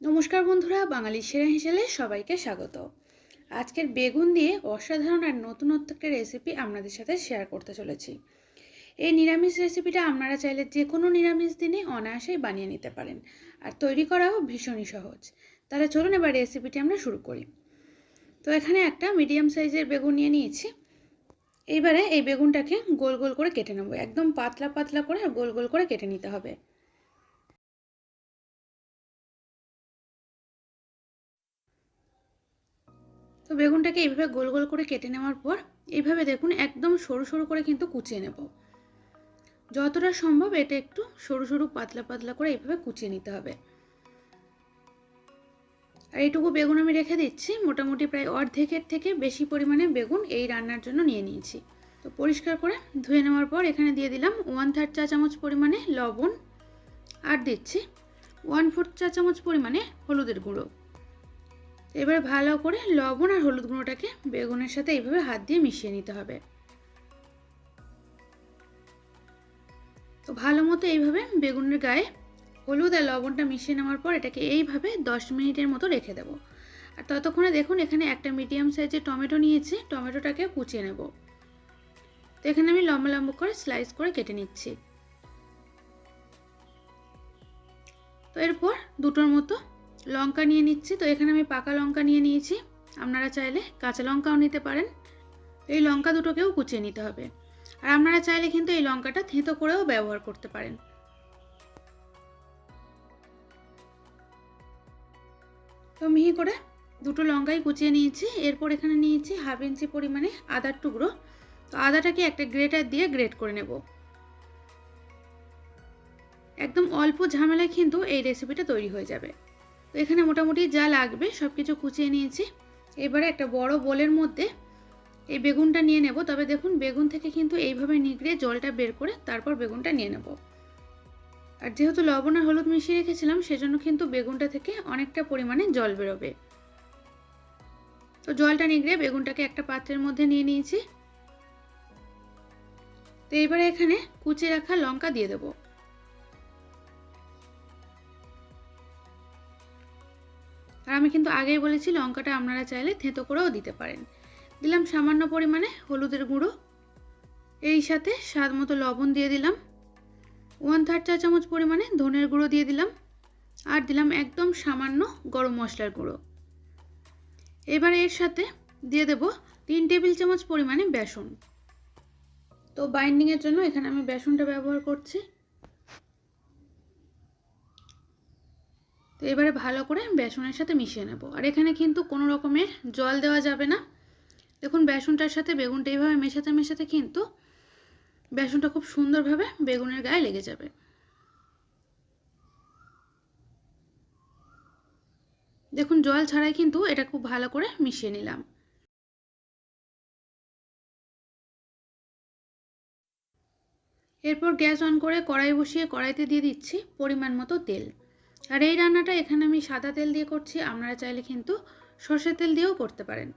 নমস্কার বন্ধুরা, বাঙালি সেরা হিসেলে সবাইকে স্বাগত। আজকের বেগুন দিয়ে অসাধারণ আর নতুনত্ব একটা রেসিপি আপনাদের সাথে শেয়ার করতে চলেছি। এই নিরামিষ রেসিপিটা আপনারা চাইলে যে কোনো নিরামিষ দিনে অনায়াসেই বানিয়ে নিতে পারেন। আর তৈরি করাও ভীষণই সহজ। তাহলে চলুন এবার রেসিপিটি আমরা শুরু করি। তো এখানে একটা মিডিয়াম সাইজের বেগুন নিয়ে নিয়েছি। এইবারে এই বেগুনটাকে গোল গোল করে কেটে নেব। একদম পাতলা পাতলা করে আর গোল গোল করে কেটে নিতে হবে। তো বেগুনটাকে এইভাবে গোল গোল করে কেটে নেওয়ার পর এইভাবে দেখুন একদম সরু সরু করে কিন্তু কুচিয়ে নেব। যতটা সম্ভব এটা একটু সরু সরু পাতলা পাতলা করে এইভাবে কুচিয়ে নিতে হবে। আর এইটুকু বেগুন আমি রেখে দিচ্ছি, মোটামুটি প্রায় অর্ধেকের থেকে বেশি পরিমাণে বেগুন এই রান্নার জন্য নিয়ে নিয়েছি। তো পরিষ্কার করে ধুয়ে নেওয়ার পর এখানে দিয়ে দিলাম ওয়ান থার্ড চা চামচ পরিমাণে লবণ। আর দিচ্ছি ওয়ান ফোর্থ চা চামচ পরিমাণে হলুদের গুঁড়ো। এবার ভালো করে লবণ আর হলুদ গুঁড়োটাকে বেগুনের সাথে এইভাবে হাত দিয়ে মিশিয়ে নিতে হবে। তো ভালো মতো এইভাবে বেগুনের গায়ে হলুদ আর লবণটা মিশিয়ে নেওয়ার পর এটাকে এইভাবে দশ মিনিটের মতো রেখে দেবো। আর ততক্ষণে দেখুন এখানে একটা মিডিয়াম সাইজের টমেটো নিয়েছি, টমেটোটাকে কুচিয়ে নেব। তো এখানে আমি লম্বা লম্বা করে স্লাইস করে কেটে নিচ্ছি। তো এরপর দুটোর মতো লঙ্কা নিয়ে নিচ্ছি। তো এখানে আমি পাকা লঙ্কা নিয়ে নিয়েছি। আপনারা চাইলে কাঁচা লঙ্কাও নিতে পারেন। এই লঙ্কা দুটোকেও কুচিয়ে নিতে হবে। আর আপনারা চাইলে কিন্তু এই লঙ্কাটা থেঁতো করেও ব্যবহার করতে পারেন। তো মিহি করে দুটো লঙ্কাই কুচিয়ে নিয়েছি। এরপর এখানে নিয়েছি হাফ ইঞ্চি পরিমাণে আদার টুকরো। তো আদাটাকে একটা গ্রেটার দিয়ে গ্রেট করে নেব। একদম অল্প ঝামেলায় কিন্তু এই রেসিপিটা তৈরি হয়ে যাবে। এখানে মোটামুটি যা লাগবে সব কিছু কুচিয়ে নিয়েছি। এবারে একটা বড় বোলের মধ্যে এই বেগুনটা নিয়ে নেব। তবে দেখুন, বেগুন থেকে কিন্তু এইভাবে নিগড়ে জলটা বের করে তারপর বেগুনটা নিয়ে নেব। আর যেহেতু লবণ আর হলুদ মিশিয়ে রেখেছিলাম, সেজন্য কিন্তু বেগুনটা থেকে অনেকটা পরিমাণে জল বেরোবে। তো জলটা নিগড়ে বেগুনটাকে একটা পাত্রের মধ্যে নিয়ে নিয়েছি। তো এবারে এখানে কুচিয়ে রাখা লঙ্কা দিয়ে দেবো। আমি কিন্তু আগেই বলেছি লঙ্কাটা আপনারা চাইলে থেঁতো করেও দিতে পারেন। দিলাম সামান্য পরিমাণে হলুদের গুঁড়ো। এই সাথে স্বাদ মতো লবণ দিয়ে দিলাম। ওয়ান থার্ড চা চামচ পরিমাণে ধনের গুঁড়ো দিয়ে দিলাম। আর দিলাম একদম সামান্য গরম মশলার গুঁড়ো। এবার এর সাথে দিয়ে দেব তিন টেবিল চামচ পরিমাণে বেসন। তো বাইন্ডিংয়ের জন্য এখানে আমি বেসনটা ব্যবহার করছি। তো এবারে ভালো করে বেসনের সাথে মিশিয়ে নেব। আর এখানে কিন্তু কোনো রকমের জল দেওয়া যাবে না। দেখুন, বেসনটার সাথে বেগুনটা এইভাবে মেশাতে মেশাতে কিন্তু বেসনটা খুব সুন্দরভাবে বেগুনের গায়ে লেগে যাবে। দেখুন, জল ছাড়াই কিন্তু এটা খুব ভালো করে মিশিয়ে নিলাম। এরপর গ্যাস অন করে কড়াই বসিয়ে কড়াইতে দিয়ে দিচ্ছি পরিমাণ মতো তেল। আর এই রান্নাটা এখানে আমি সাদা তেল দিয়ে করছি, আপনারা চাইলে কিন্তু সর্ষের তেল দিয়েও করতে পারেন।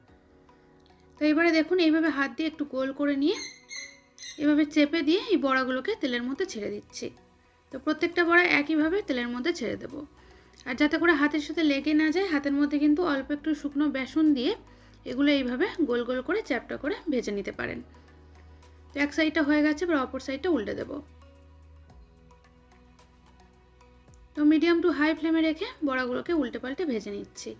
তো এবারে দেখুন, এইভাবে হাত দিয়ে একটু গোল করে নিয়ে এভাবে চেপে দিয়ে এই বড়াগুলোকে তেলের মধ্যে ছেড়ে দিচ্ছি। তো প্রত্যেকটা বড়া একইভাবে তেলের মধ্যে ছেড়ে দেবো। আর যাতে করে হাতের সাথে লেগে না যায়, হাতের মধ্যে কিন্তু অল্প একটু শুকনো বেসন দিয়ে এগুলো এইভাবে গোল গোল করে চ্যাপটা করে ভেজে নিতে পারেন। তো এক সাইডটা হয়ে গেছে, এবার অপর সাইডটা উল্টে দেবো। তো মিডিয়াম টু হাই ফ্লেমে রেখে বড়াগুলোকে উল্টে পাল্টে ভেজে নিচ্ছি।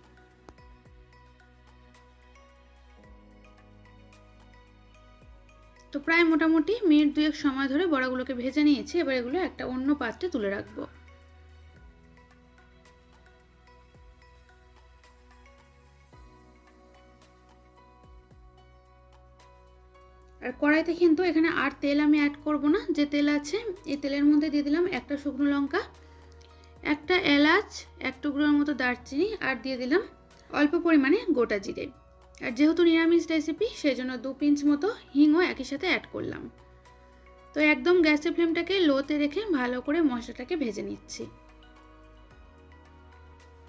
তো প্রায় মোটামুটি মিনিট দুয়েক সময় ধরে বড়াগুলোকে ভেজে নিয়েছি, এবার এগুলো একটা অন্য পাত্রে তুলে রাখব। আর কড়াইতে কিন্তু এখানে আর তেল আমি অ্যাড করব না, যে তেল আছে, এই তেলের মধ্যে দিয়ে দিলাম একটা শুকনো লঙ্কা একটা এলাচ, এক টুকরোর মতো দারচিনি আর দিয়ে দিলাম অল্প পরিমাণে গোটা জিরে। আর যেহেতু নিরামিষ রেসিপি সেই জন্য দু পিঞ্চ মতো হিংও একই সাথে অ্যাড করলাম। তো একদম গ্যাসের ফ্লেমটাকে লোতে রেখে ভালো করে মশলাটাকে ভেজে নিচ্ছি।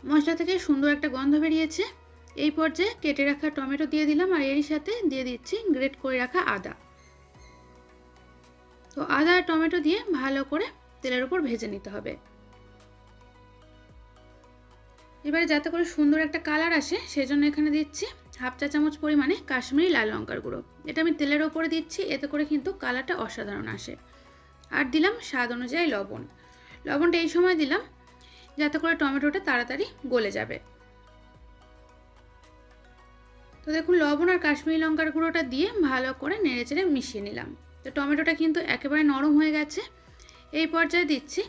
মশলা থেকে সুন্দর একটা গন্ধ বেরিয়েছে। এই পর্যায়ে কেটে রাখা টমেটো দিয়ে দিলাম আর এরই সাথে দিয়ে দিচ্ছি গ্রেট করে রাখা আদা। তো আদা আর টমেটো দিয়ে ভালো করে তেলের উপর ভেজে নিতে হবে। এবারে যাতে করে সুন্দর একটা কালার আসে, সেজন্য এখানে দিচ্ছি হাফ চা চামচ পরিমাণে কাশ্মীরি লাল লঙ্কার গুঁড়ো। এটা আমি তেলের ওপরে দিচ্ছি, এতে করে কিন্তু কালারটা অসাধারণ আসে। আর দিলাম স্বাদ অনুযায়ী লবণ। লবণটা এই সময় দিলাম, যাতে করে টমেটোটা তাড়াতাড়ি গলে যাবে। তো দেখুন, লবণ আর কাশ্মীরি লঙ্কার গুঁড়োটা দিয়ে ভালো করে নেড়ে চেড়ে মিশিয়ে নিলাম। তো টমেটোটা কিন্তু একেবারে নরম হয়ে গেছে। এই পর্যায়ে দিচ্ছি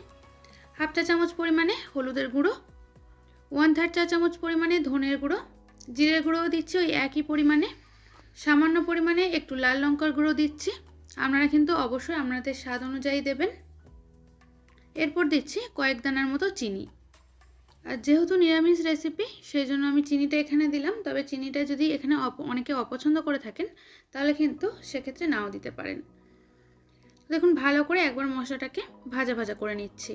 হাফ চা চামচ পরিমাণে হলুদের গুঁড়ো ওয়ান থার্ড চা চামচ পরিমাণে ধনের গুঁড়ো, জিরের গুঁড়োও দিচ্ছি, ওই একই পরিমাণে। সামান্য পরিমাণে একটু লাল লঙ্কার গুঁড়ো দিচ্ছি। আপনারা কিন্তু অবশ্যই আপনাদের স্বাদ অনুযায়ী দেবেন। এরপর দিচ্ছি কয়েক দানার মতো চিনি। আর যেহেতু নিরামিষ রেসিপি সেই জন্য আমি চিনিটা এখানে দিলাম। তবে চিনিটা যদি এখানে অনেকে অপছন্দ করে থাকেন, তাহলে কিন্তু সেক্ষেত্রে নাও দিতে পারেন। দেখুন, ভালো করে একবার মশলাটাকে ভাজা ভাজা করে নিচ্ছি।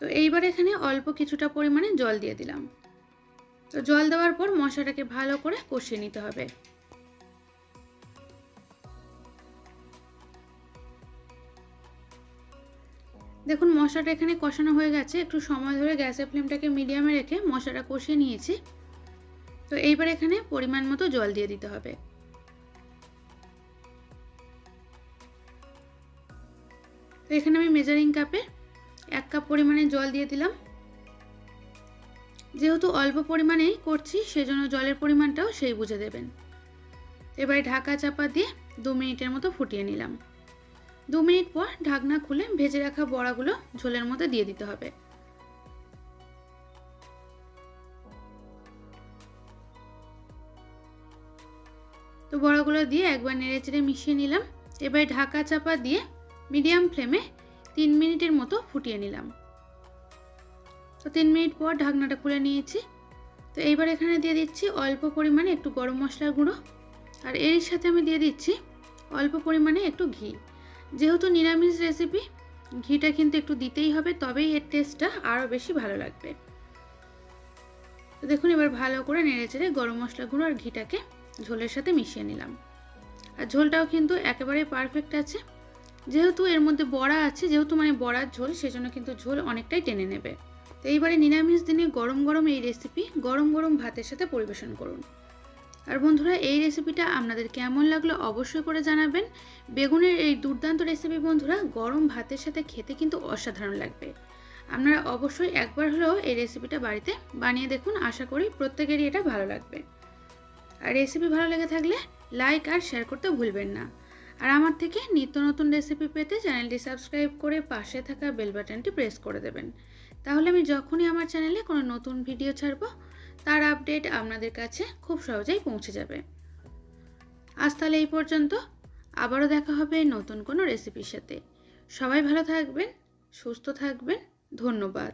তো এইবার এখানে অল্প কিছুটা পরিমাণে জল দিয়ে দিলাম। তো জল দেওয়ার পর মশলাটাকে ভালো করে কষিয়ে নিতে হবে। দেখুন, মশলাটা এখানে কষানো হয়ে গেছে। একটু সময় ধরে গ্যাসের ফ্লেমটাকে মিডিয়ামে রেখে মশলাটা কষিয়ে নিয়েছি। তো এইবার এখানে পরিমাণ মতো জল দিয়ে দিতে হবে। তো এখানে আমি মেজারিং কাপে এক কাপ পরিমাণে জল দিয়ে দিলাম। যেহেতু অল্প পরিমাণেই করছি, সেজন্য জলের পরিমাণটাও সেই বুঝে দেবেন। এবারে ঢাকা চাপা দিয়ে দু মিনিটের মতো ফুটিয়ে নিলাম। দু মিনিট পর ঢাকনা খুলে ভেজে রাখা বড়াগুলো ঝোলের মধ্যে দিয়ে দিতে হবে। তো বড়াগুলো দিয়ে একবার নেড়ে চেড়ে মিশিয়ে নিলাম। এবারে ঢাকা চাপা দিয়ে মিডিয়াম ফ্লেমে তিন মিনিটের মতো ফুটিয়ে নিলাম। তো তিন মিনিট পর ঢাকনাটা খুলে নিয়েছি। তো এইবার এখানে দিয়ে দিচ্ছি অল্প পরিমাণে একটু গরম মশলার গুঁড়ো। আর এর সাথে আমি দিয়ে দিচ্ছি অল্প পরিমাণে একটু ঘি। যেহেতু নিরামিষ রেসিপি, ঘিটা কিন্তু একটু দিতেই হবে, তবেই এর টেস্টটা আরও বেশি ভালো লাগবে। তো দেখুন, এবার ভালো করে নেড়ে চেড়ে গরম মশলা গুঁড়ো আর ঘিটাকে ঝোলের সাথে মিশিয়ে নিলাম। আর ঝোলটাও কিন্তু একেবারে পারফেক্ট আছে। যেহেতু এর মধ্যে বড়া আছে, যেহেতু মানে বড়ার ঝোল, সেজন্য কিন্তু ঝোল অনেকটাই টেনে নেবে। তো এইবারে নিরামিষ দিনে গরম গরম এই রেসিপি গরম গরম ভাতের সাথে পরিবেশন করুন। আর বন্ধুরা, এই রেসিপিটা আপনাদের কেমন লাগল অবশ্যই করে জানাবেন। বেগুনের এই দুর্দান্ত রেসিপি বন্ধুরা, গরম ভাতের সাথে খেতে কিন্তু অসাধারণ লাগবে। আপনারা অবশ্যই একবার হলেও এই রেসিপিটা বাড়িতে বানিয়ে দেখুন, আশা করি প্রত্যেকেরই এটা ভালো লাগবে। আর রেসিপি ভালো লেগে থাকলে লাইক আর শেয়ার করতে ভুলবেন না। আর আমার থেকে নিত্য নতুন রেসিপি পেতে চ্যানেলটি সাবস্ক্রাইব করে পাশে থাকা বেল বাটনটি প্রেস করে দেবেন। তাহলে আমি যখনই আমার চ্যানেলে কোনো নতুন ভিডিও ছাড়বো, তার আপডেট আপনাদের কাছে খুব সহজেই পৌঁছে যাবে। আজ তাহলে এই পর্যন্ত। আবারও দেখা হবে নতুন কোনো রেসিপির সাথে। সবাই ভালো থাকবেন, সুস্থ থাকবেন। ধন্যবাদ।